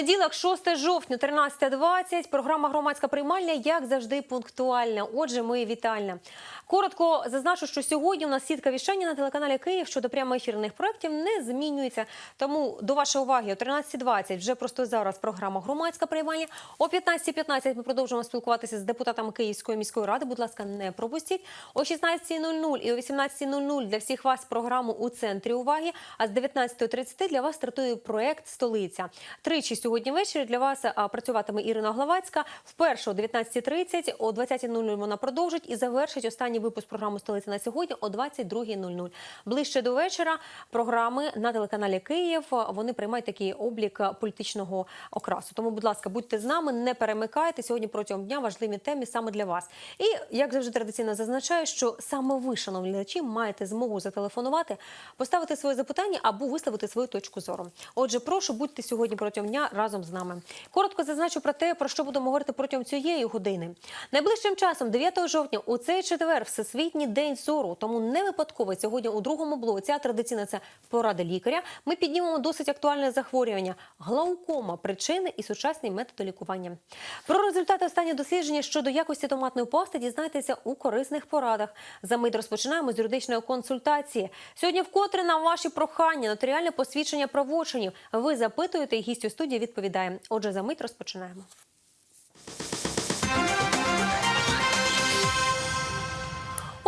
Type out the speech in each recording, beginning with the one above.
Понеділок, 6 жовтня, 13.20. Програма громадська приймальня, як завжди, пунктуальна. Отже, ми вітальна. Коротко зазначу, що сьогодні у нас сітка віщання на телеканалі Київ щодо прямоефірних проєктів не змінюється. Тому до вашої уваги о 13.20 вже просто зараз програма громадська приймальня. О 15.15 ми продовжуємо спілкуватися з депутатами Київської міської ради. Будь ласка, не пропустіть. О 16.00 і о 18.00 для всіх вас програму у центрі уваги. А з 19.30 для вас стартує проект Столиця. Тричі сьогодні ввечері для вас працюватиме Ірина Главацька. Вперше о 19.30, о 20.00 вона продовжить і завершить останній випуск програми Столиця на сьогодні о 22.00. Ближче до вечора програми на телеканалі Київ. Вони приймають такий облік політичного окрасу. Тому, будь ласка, будьте з нами, не перемикайте. Сьогодні протягом дня важливі теми саме для вас. І як завжди традиційно зазначаю, що саме ви, шановні глядачі, маєте змогу зателефонувати, поставити своє запитання або висловити свою точку зору. Отже, прошу будьте сьогодні протягом дня разом з нами. Коротко зазначу про те, про що будемо говорити протягом цієї години. Найближчим часом, 9 жовтня, у цей четвер, всесвітній день зору. Тому не випадково сьогодні у другому блоці, а традиційно це порада лікаря. Ми піднімемо досить актуальне захворювання глаукома, причини і сучасні методи лікування. Про результати останнього дослідження щодо якості томатної пасти дізнаєтеся у корисних порадах. За мить розпочинаємо з юридичної консультації. Сьогодні вкотре на ваші прохання нотаріальне посвідчення правочинів. Ви запитуєте, і гість у студії відповідає. Отже, за мить розпочинаємо.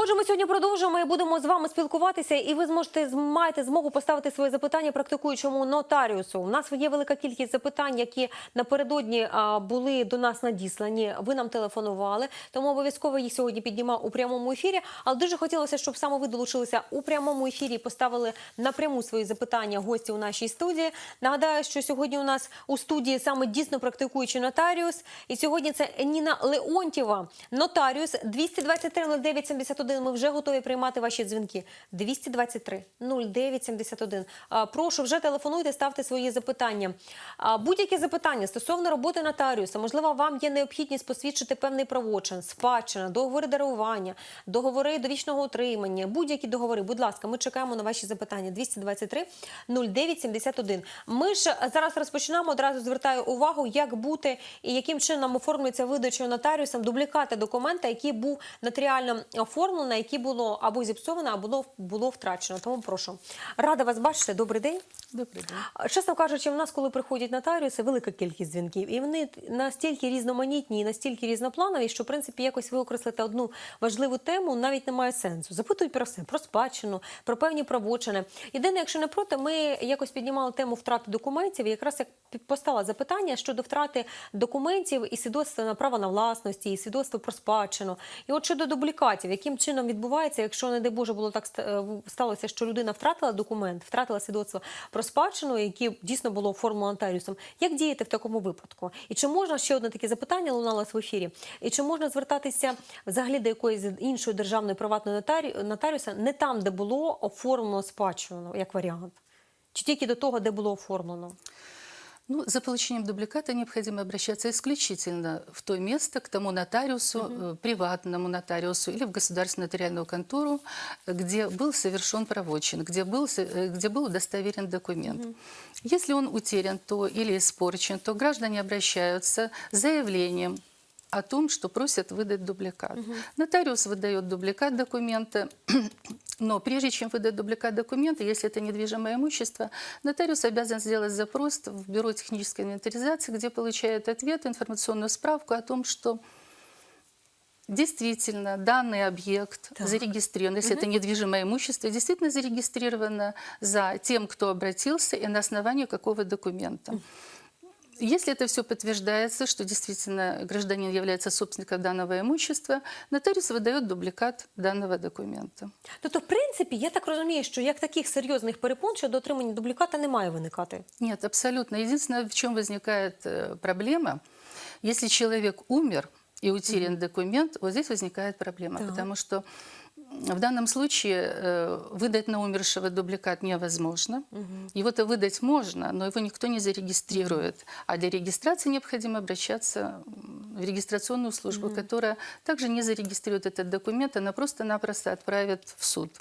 Отже, ми сьогодні продовжуємо і будемо з вами спілкуватися, і ви зможете маєте змогу поставити своє запитання практикуючому нотаріусу. У нас є велика кількість запитань, які напередодні були до нас надіслані. Ви нам телефонували, тому обов'язково їх сьогодні піднімав у прямому ефірі. Але дуже хотілося, щоб саме ви долучилися у прямому ефірі і поставили напряму свої запитання гості у нашій студії. Нагадаю, що сьогодні у нас у студії саме дійсно практикуючий нотаріус. І сьогодні це Ніна Леонтєва, нотаріус 223 09 71. Ми вже готові приймати ваші дзвінки. 223 09 71. А, Прошу, вже телефонуйте, ставте свої запитання. Будь-які запитання стосовно роботи нотаріуса, можливо, вам є необхідність посвідчити певний правочин, спадщина, договори дарування, договори довічного утримання, будь-які договори. Будь ласка, ми чекаємо на ваші запитання. 223 09 71. Ми ж зараз розпочинаємо. Одразу звертаю увагу, як бути і яким чином оформлюється видача нотаріусом дублікати документа, який був нотаріально оформлений, який було або зіпсовано, або було, втрачено. Тому прошу. Рада вас бачити. Добрий день. Добрий день. Чесно кажучи, в нас, коли приходять нотаріуси, велика кількість дзвінків, і вони настільки різноманітні і настільки різнопланові, що в принципі якось ви окреслите одну важливу тему, навіть немає сенсу. Запитують про все, про спадщину, про певні правочини. Єдине, якщо не проти, ми якось піднімали тему втрати документів. І якраз як постало запитання щодо втрати документів і свідоцтва на право на власності, і свідоцтва про спадщину. І от щодо дублікатів, яким чином відбувається, якщо не дай Боже було так е, сталося, що людина втратила документ, втратила свідоцтво про спадщину, яке дійсно було оформлено нотаріусом. Як діяти в такому випадку? І чи можна ще одне таке запитання лунало в ефірі? І чи можна звертатися взагалі до якоїсь іншої державної приватної нотарі... нотаріуса не там, де було оформлено спадщину, як варіант? Чи тільки до того, де було оформлено? Ну, за получением дубликата необходимо обращаться исключительно в то место, к тому нотариусу, э, приватному нотариусу или в государственную нотариальную контору, где был совершен правочин, где был, со- э, где был удостоверен документ. Если он утерян то или испорчен, то граждане обращаются с заявлением о том, что просят выдать дубликат. Нотариус выдает дубликат документа, но прежде чем выдать дубликат документа, если это недвижимое имущество, нотариус обязан сделать запрос в Бюро технической инвентаризации, где получает ответ, информационную справку о том, что действительно данный объект Так. зарегистрирован, если это недвижимое имущество, действительно зарегистрировано за тем, кто обратился и на основании какого документа. Если это все подтверждается, что действительно гражданин является собственником данного имущества, нотариус выдает дубликат данного документа. Тобто, в принципі, я так розумію, що як таких серйозних перепон щодо отримання дубліката не має виникати. Нет, абсолютно. Единственное, в чем возникает э, проблема, если человек умер и утерян документ, вот здесь возникает проблема, Так. потому что м, в данном случае э, выдать на умершего дубликат невозможно. Его-то выдать можно, но его никто не зарегистрирует. А для регистрации необходимо обращаться м, в регистрационную службу, которая также не зарегистрирует этот документ, она просто-напросто отправит в суд.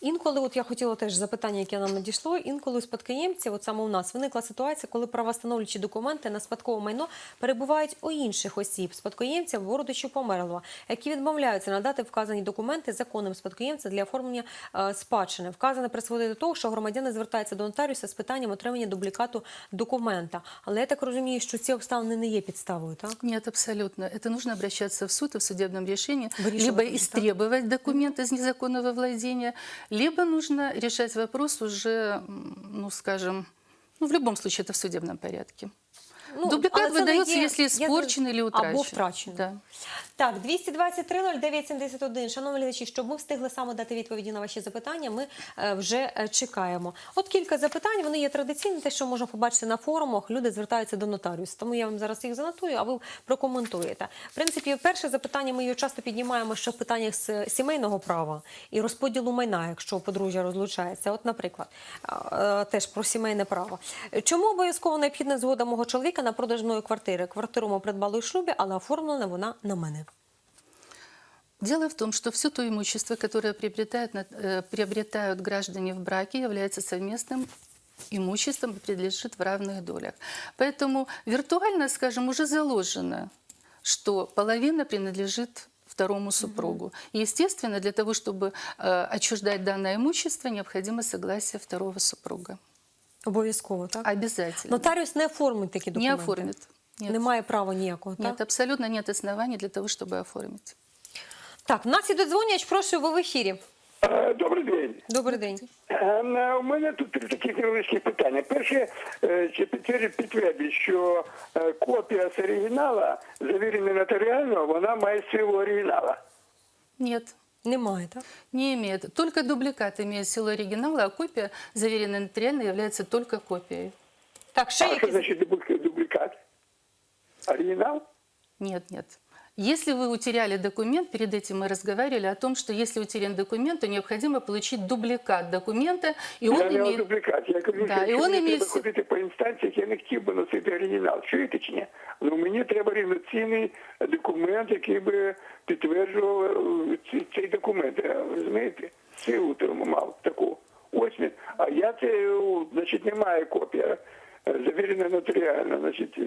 Інколи, от я хотіла теж запитання, яке нам надійшло. Інколи у спадкоємців, от саме у нас, виникла ситуація, коли правостановлюючі документи на спадкове майно перебувають у інших осіб, спадкоємців або родичів померлого, які відмовляються надати вказані документи законним спадкоємця для оформлення е, спадщини. Вказане призводить до того, що громадяни звертаються до нотаріуса з питанням отримання дублікату документа. Але я так розумію, що ці обставини не є підставою, так? Нет, абсолютно. Это нужно обращаться в суд в судебном решении, Вырішувати, либо так? истребовать документ из незаконного владения, либо нужно решать вопрос уже, ну, скажем, ну, в любом случае это в судебном порядке. Ну, але Дубликат це не выдается, є- если я испорчен или. Або втрачений. Да. Так, 223-09-71. Шановні глядачі, щоб ми встигли саме дати відповіді на ваші запитання, ми е, вже е, чекаємо. От кілька запитань, вони є традиційні, те, що можна побачити на форумах, люди звертаються до нотаріуса. Тому я вам зараз їх занотую, а ви прокоментуєте. В принципі, перше запитання ми його часто піднімаємо ще в питаннях з сімейного права і розподілу майна, якщо подружжя розлучається. От, наприклад, е, теж про сімейне право. Чому обов'язково необхідна згода мого чоловіка на продаж мною квартири? Квартиру ми придбали у шлюбі, але оформлена вона на мене. Дело в том, что все то имущество, которое приобретают, на- э, приобретают граждане в браке, является совместным имуществом и принадлежит в равных долях. Поэтому виртуально, скажем, уже заложено, что половина принадлежит второму супругу. И, естественно, для того, чтобы э, отчуждать данное имущество, необходимо согласие второго супруга. Обов'язково, так? Обязательно. Нотаріус не оформить такі Не документи. оформит. Нет. Немає права ніякого, Нет, так? абсолютно нет оснований для того, чтобы оформить. Так, в нас іде дзвоняч, прошу, ви в ефірі. Е, Добрий день. Добрий день. Е, У мене тут три такі невеличкі питання. Перше, е, чи підтвердить, підтвердить, що е, копія з оригінала, завірена нотаріально, вона має силу оригінала. Нет. Немає, так? Не имеет. Только дубликат имеет силу оригинала, а копия, заверенная нотариально, является только копией. Так, ще А що якісь... значить дубль- дублікат? Оригінал? Нет, нет. Если вы утеряли документ, перед этим мы разговаривали о том, что если утерян документ, то необходимо получить дубликат документа, и он Я не имеет... дублікат. Я кажу, Да, що і якщо он мені имеет треба си- ходити по інстанціях, я не хотів би носити оригінал. Чуєте чи ні? Ну, мені треба рівноцінний документ, який би підтверджував е, ці- цей документ. е, Розумієте? Силу тому мав таку. Ось він. А я це, е, значить, немає копія е, завірена нотаріально. Значить,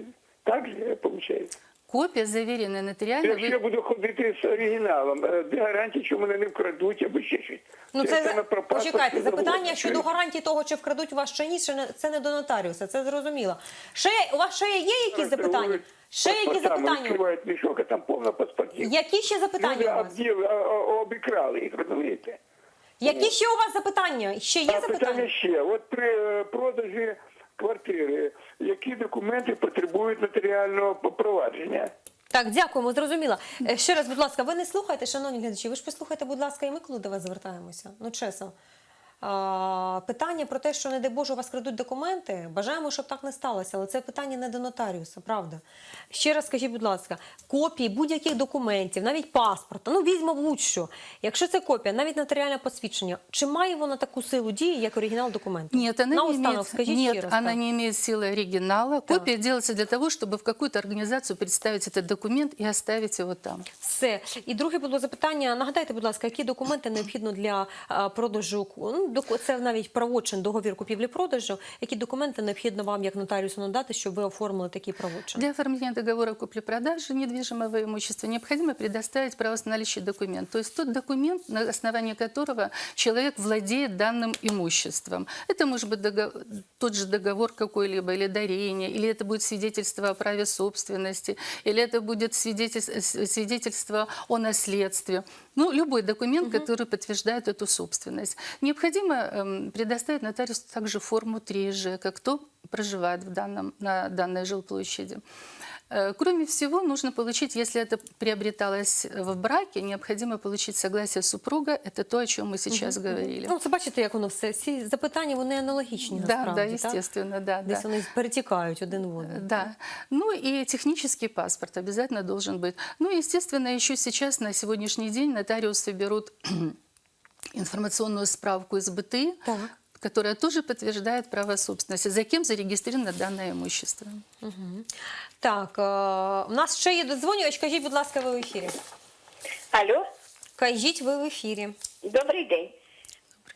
так же виходить? Копия, заверенная нотариально, Якщо я буду ходити з оригіналом, е, де гарантія, що мене не вкрадуть або ще щось? Ну, це паспорт почекайте, запитання щодо гарантії того, чи вкрадуть вас чи ні, це не до нотаріуса, це зрозуміло. Ще у вас ще є якісь запитання? Ще які запитання? Відкривають мішок, а там повно паспортів. Які ще Люди запитання у вас? обділи, обікрали їх, розумієте? Які ще у вас запитання? Ще є А питання запитання? ще. От при е, продажі квартири, які документи потребують нотаріального провадження? Так, дякуємо, зрозуміла. Е, Ще раз, будь ласка, ви не слухайте, шановні глядачі. Ви ж послухайте, будь ласка, і ми коли до вас звертаємося. Ну, чесно. А, питання про те, що не дай Боже, у вас крадуть документи. Бажаємо, щоб так не сталося, але це питання не до нотаріуса, правда. Ще раз скажіть, будь ласка, копії будь-яких документів, навіть паспорта, ну візьмо будь-що. Якщо це копія, навіть нотаріальне посвідчення, чи має воно таку силу дії, як оригінал документу? Нет, она, не Наостанок, имеет, скажіть нет ще раз. она так. не имеет силы оригинала. Копия делается для того, чтобы в какую-то организацию представить этот документ и оставить его там. Все. І друге було запитання. Нагадайте, будь ласка, які документи необхідно для а, продажу? Ну, доку- це навіть правочин, договір купівлі-продажу. Які документи необхідно вам, як нотаріусу, надати, щоб ви оформили такий правочин? Для оформления договора купли-продажи недвижимого имущества необходимо предоставить правоустанавливающий документ. То есть тот документ, на основании которого человек владеет данным имуществом. Это может быть дого- тот же договор какой-либо, или дарение, или это будет свидетельство о праве собственности, или это будет свидетельство, свидетельство о наследстве. Ну, любой документ, который подтверждает эту собственность. Необходимо эм, предоставить нотариусу также форму 3Ж, как кто проживает в данном, на данной жилплощади. Э, Кроме всего, нужно получить, если это приобреталось в браке, необходимо получить согласие супруга. Это то, о чем мы сейчас говорили. Ну, це бачите, як воно все. Всі запитання вони аналогічні да, насправді. да, так? естественно, да, Десь да. вони перетікають один в один. Да. Ну и технический паспорт обязательно должен быть. Ну, естественно, еще сейчас, на сегодняшний день, нотариусы берут информационную справку из БТИ, Так. которая тоже подтверждает право собственности, за кем зарегистрировано данное имущество. Так, е, у нас ще є додзвонювач. Кажіть, будь ласка, ви в ефірі. Алло, Кажіть, ви в ефірі. добрий день.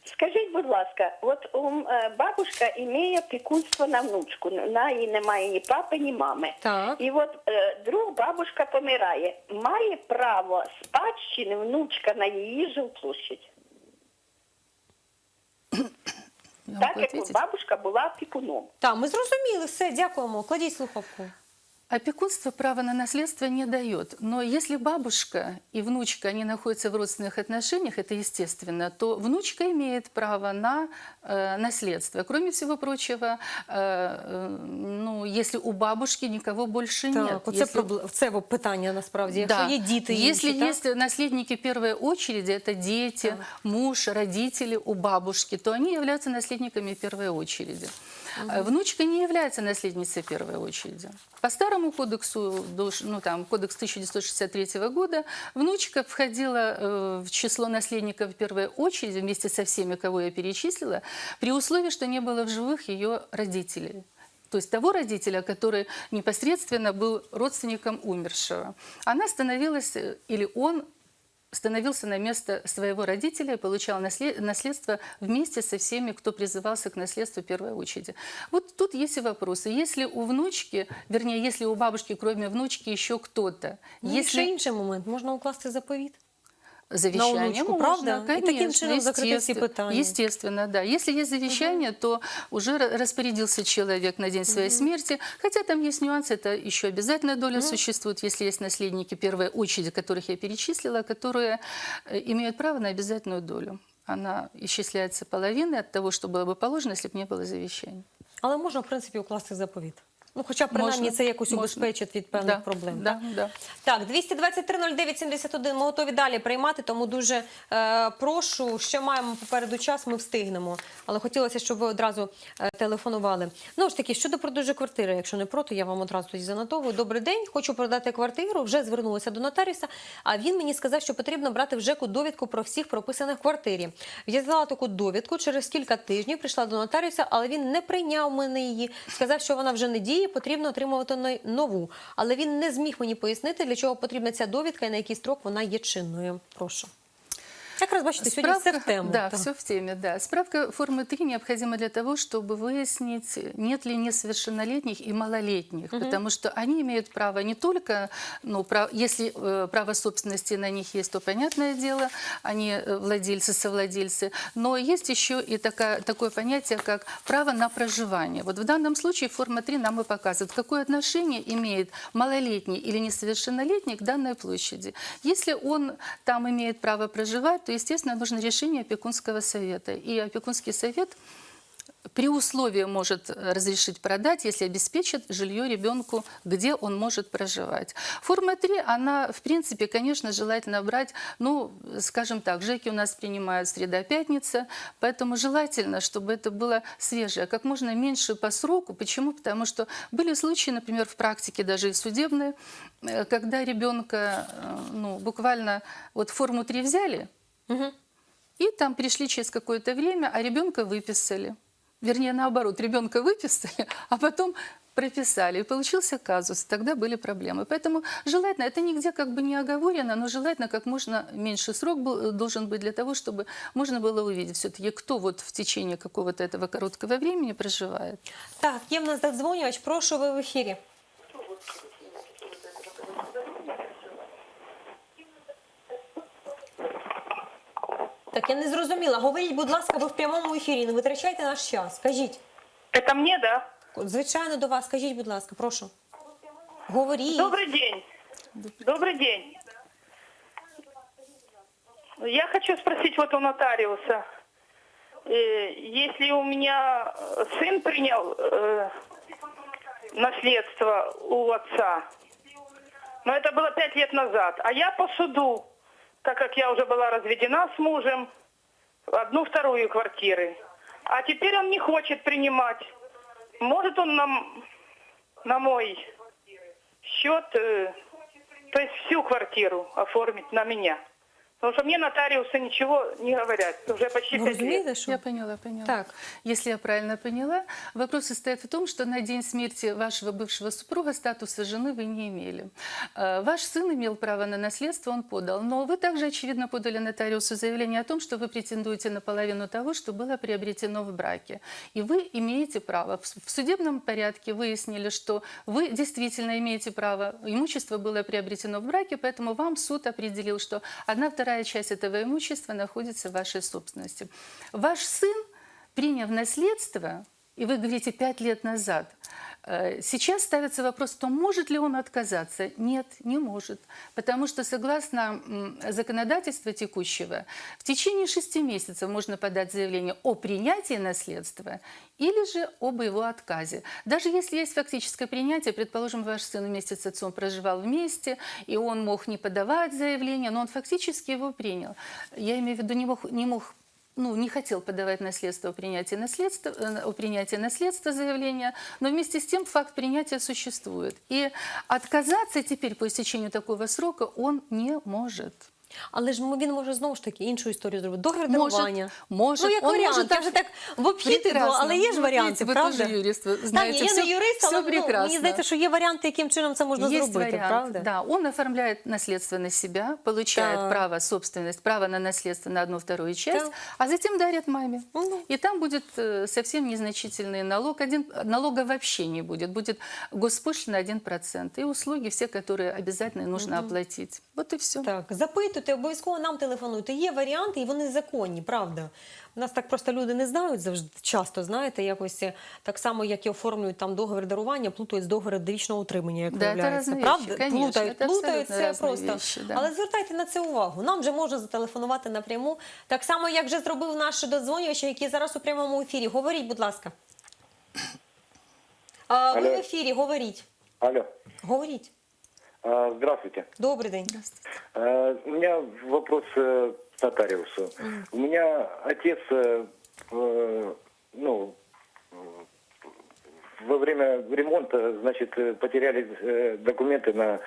Скажіть, будь ласка, от ум, е, бабушка імеє опікунство на внучку. На її немає ні папи, ні мами. Так. І от друг бабушка помирає. Має право спадщини внучка на її жилплощадь. Я Так як ответить? бабушка була опікуном. Так, ми зрозуміли все. Дякуємо. Кладіть слухавку. Опекунство право на наследство не дает. Но если бабушка и внучка, они находятся в родственных отношениях, это естественно, то внучка имеет право на э, наследство. Кроме всего прочего, э, э, ну, если у бабушки никого больше нет. Так, оце, если- пробл... це питання насправді. Якщо є діти інші, Если так? есть наследники первой очереди, это дети, муж, родители у бабушки, то они являются наследниками первой очереди. Э, Внучка не является наследницей первой очереди. По старому кодексу, до- ну, там, кодекс 1963 года, внучка входила э, в число наследников первой очереди вместе со всеми, кого я перечислила, при условии, что не было в живых ее родителей. То есть того родителя, который непосредственно был родственником умершего. Она становилась, э, или он становился на место своего родителя и получал наследство вместе со всеми, кто призывался к наследству в первой очереди. Вот тут есть и вопросы. Если у внучки, вернее, если у бабушки, кроме внучки, еще кто-то, Ну, если... еще інший момент. Можна укласти заповіт. завещание внучку, можно, правда? И таким конечно, чином закрыты все естественно. питания. Естественно, да. Если есть завещание, то уже ра- распорядился человек на день своей смерти. Хотя там есть нюансы, это еще обязательная доля существует, если есть наследники первой очереди, которых я перечислила, которые э, имеют право на обязательную долю. Она исчисляется половиной от того, что было бы положено, если бы не было завещания. Але можна, в принципі, укласти заповіт. Ну, хоча принаймні Можна, це якось можна. убезпечить від певних Да, проблем. да, да. Так, 223-09-71, ми готові далі приймати, тому дуже е, прошу, ще маємо попереду час, ми встигнемо. Але хотілося, щоб ви одразу е, телефонували. Ну ж таки, щодо продажу квартири, якщо не проти, я вам одразу тоді занотовую. Добрий день, хочу продати квартиру, вже звернулася до нотаріуса, а він мені сказав, що потрібно брати в ЖЕКу довідку про всіх прописаних в квартирі. Взяла таку довідку, через кілька тижнів прийшла до нотаріуса, але він не прийняв мене її, сказав, що вона вже не діє, потрібно отримувати нову. Але він не зміг мені пояснити, для чого потрібна ця довідка і на який строк вона є чинною. Прошу. Якраз бачите, сьогодні все в тему. Да, Так. все в теме, да. Справка формы 3 необходима для того, чтобы выяснить, нет ли несовершеннолетних и малолетних, потому что они имеют право не только, ну, прав- если э, право собственности на них есть, то понятное дело, они э, владельцы, совладельцы, но есть еще и такая, такое понятие, как право на проживание. Вот в данном случае форма 3 нам и показывает, какое отношение имеет малолетний или несовершеннолетний к данной площади. Если он там имеет право проживать, то, естественно, нужно решение опекунского совета. И опекунский совет при условии может э, разрешить продать, если обеспечит жилье ребенку, где он может проживать. Форма 3, она, в принципе, конечно, желательно брать, ну, скажем так, ЖЭКи у нас принимают среда-пятница, поэтому желательно, чтобы это было свежее, как можно меньше по сроку. Почему? Потому что были случаи, например, в практике даже и судебные, э, когда ребенка, э, ну, буквально вот форму 3 взяли, Мгм. и там пришли через какое-то время, а ребенка выписали. Вернее, наоборот, ребенка выписали, а потом прописали. И получился казус. Тогда были проблемы. Поэтому желательно, это нигде как бы не оговорено, но желательно как можно меньше срок был, должен быть для того, чтобы можно было увидеть все-таки, кто вот в течение какого-то этого короткого времени проживает. Так, є в нас додзвонювач, прошу ви в ефірі. Так, я не зрозуміла. Говоріть, будь ласка, ви в прямому ефірі, не витрачайте наш час. Скажіть. Это мне, да? Звичайно, до вас, скажіть, будь ласка, прошу. Говоріть. Добрый день. Добрый день. Я хочу спросить вот у нотариуса. Э, Если у меня э, сын принял э, наследство у отца, но это было пять лет назад, а я по суду, так как я уже была разведена с мужем, одну вторую квартиры, а теперь он не хочет принимать. Может он нам на мой счет, э, то есть всю квартиру оформить на меня. Потому что мне нотариусы ничего не говорят. Уже почти Ви пять лет. розумієте, що Я поняла, поняла. Так. Если я правильно поняла, вопрос состоит в том, что на день смерти вашего бывшего супруга статуса жены вы не имели. Э, Ваш сын имел право на наследство, он подал. Но вы также, очевидно, подали нотариусу заявление о том, что вы претендуете на половину того, что было приобретено в браке. И вы имеете право. В судебном порядке выяснили, что вы действительно имеете право. Имущество было приобретено в браке, поэтому вам суд определил, что одна вторая часть этого имущества находится в вашей собственности. Ваш сын, приняв наследство, и вы говорите пять лет назад, э, сейчас ставится вопрос, то может ли он отказаться? Нет, не может. Потому что согласно законодательству текущего, в течение шести месяцев можно подать заявление о принятии наследства или же об его отказе. Даже если есть фактическое принятие, предположим, ваш сын вместе с отцом проживал вместе, и он мог не подавать заявление, но он фактически его принял. Я имею в виду, не мог, не мог ну, не хотел подавать наследство о принятии наследства, э, о принятии наследства заявления, но вместе с тем факт принятия существует. И отказаться теперь по истечению такого срока он не может. Але ж він може знову ж таки іншу історію зробити. Договір Може, дарування. може. Ну, як Он варіант. може Я вже так в обхід іду, Прекрасно. але є ж Ну, варіанти, видите, ви правда? теж юрист, ви Та знаєте, ні, я все- не юрист, але все ну, мені прекрасно. здається, що є варіанти, яким чином це можна Есть зробити, вариант, правда? да. Он оформляет наследство на себя, получает Так. право, собственность, право на наследство на одну вторую часть, Так. а затем дарит маме. Ну. И там будет э, совсем незначительный налог. Один, налога вообще не будет. Будет госпошлина 1%. И услуги все, которые обязательно нужно оплатить. Вот и все. Так, запитуйте, обов'язково нам телефонуйте. Є варіанти, і вони законні, правда. У нас так просто люди не знають завжди часто, знаєте, якось е, так само, як і оформлюють там договір дарування, плутають з договором довічного утримання, як Да, виявляється. різні правда? вещи, конечно, плутають, це плутають це просто. вещи, да. Але звертайте на це увагу. Нам вже можна зателефонувати напряму. Так само, як вже зробив наш додзвонювач, який зараз у прямому ефірі. Говоріть, будь ласка. А, ви в ефірі, говоріть. Алло. Говоріть. А, здравствуйте. Добрый день. Здравствуйте. А, у меня вопрос э, к нотариусу. Mm. У меня отец, э, э, ну, во время ремонта, значит, потеряли документы на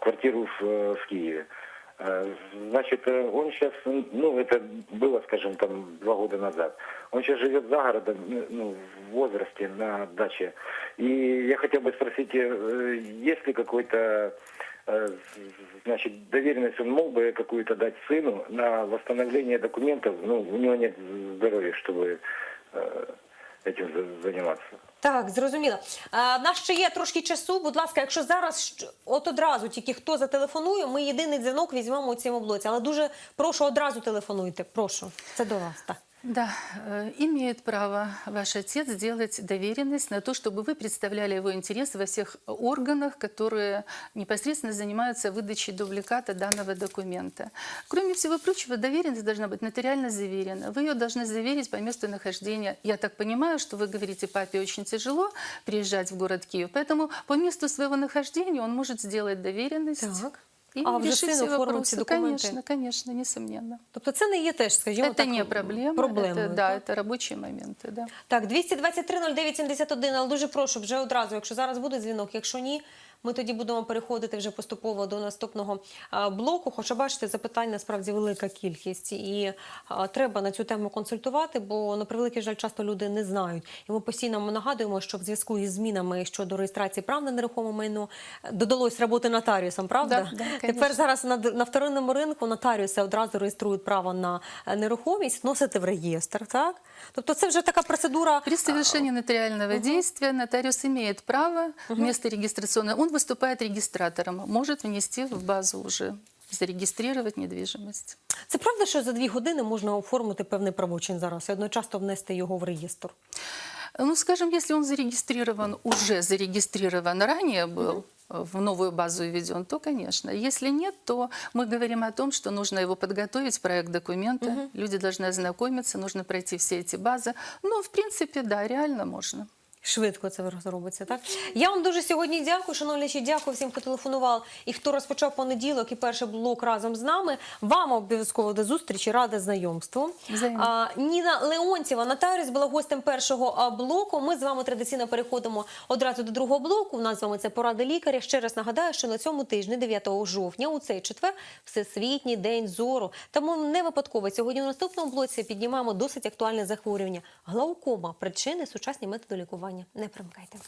квартиру в Киеве. Mm. Значит, э, он сейчас, ну, это было, скажем, там, два года назад. Он сейчас живет за городом, ну, в возрасте, на даче. И я хотел бы спросить, э, есть ли какой-то Э, значит, доверенность он мог бы какую-то дать сыну на восстановление документов, ну, у него нет здоровья, чтобы э, этим за- заниматься. Так, зрозуміло. А, в нас ще є трошки часу. Будь ласка, якщо зараз от одразу тільки хто зателефонує, ми єдиний дзвінок візьмемо у цьому блоці. Але дуже прошу одразу телефонуйте. Прошу, це до вас. Так. Да, э, имеет право ваш отец сделать доверенность на то, чтобы вы представляли его интересы во всех органах, которые непосредственно занимаются выдачей дубликата данного документа. Кроме всего прочего, доверенность должна быть нотариально заверена. Вы ее должны заверить по месту нахождения. Я так понимаю, что вы говорите, папе очень тяжело приезжать в город Киев, поэтому по месту своего нахождения он может сделать доверенность. Так. И А вже решить син все оформить ці вопросы. документи? Конечно, конечно, несомненно. Тобто це не є теж, скажімо Это так, не проблема. проблемою, это, да, так? это рабочие моменты, да. Так, 223 09 71, але дуже прошу вже одразу, якщо зараз буде дзвінок, якщо ні, ми тоді будемо переходити вже поступово до наступного блоку. Хоча бачите, запитань насправді велика кількість, і треба на цю тему консультувати, бо на превеликий жаль, часто люди не знають. І ми постійно нагадуємо, що в зв'язку із змінами щодо реєстрації прав на нерухоме майно е, додалось роботи нотаріусам, правда? Да, да, Тепер зараз на, на вторинному ринку нотаріуси одразу реєструють право на е, нерухомість, вносити в реєстр. Так, тобто це вже така процедура. При совершении нотариального действия нотариус имеет право вместо регистрационного, он выступает регистратором, может внести в базу уже, зарегистрировать недвижимость. Це правда, що за дві години можна оформити певний правочин зараз і одночасно внести його в реєстр. Ну, скажем, если он зарегистрирован, уже зарегистрирован ранее был, э, в новую базу введен, то, конечно. Если нет, то мы говорим о том, что нужно его подготовить, проект документа, люди должны ознакомиться, нужно пройти все эти базы. Ну, в принципе, да, реально можно. Швидко це робиться, так? Я вам дуже сьогодні дякую, шановні дякую всім, хто телефонував і хто розпочав понеділок і перший блок разом з нами. Вам обов'язково до зустрічі, рада знайомству. А, Ніна Леонтьєва, нотаріус, була гостем першого блоку. Ми з вами традиційно переходимо одразу до другого блоку. У нас з вами це поради лікаря. Ще раз нагадаю, що на цьому тижні, 9 жовтня, у цей четвер, Всесвітній день зору. Тому не випадково сьогодні в наступному блоці піднімаємо досить актуальне захворювання глаукома, причини, сучасні методи лікування. Сьогодні не примкайте.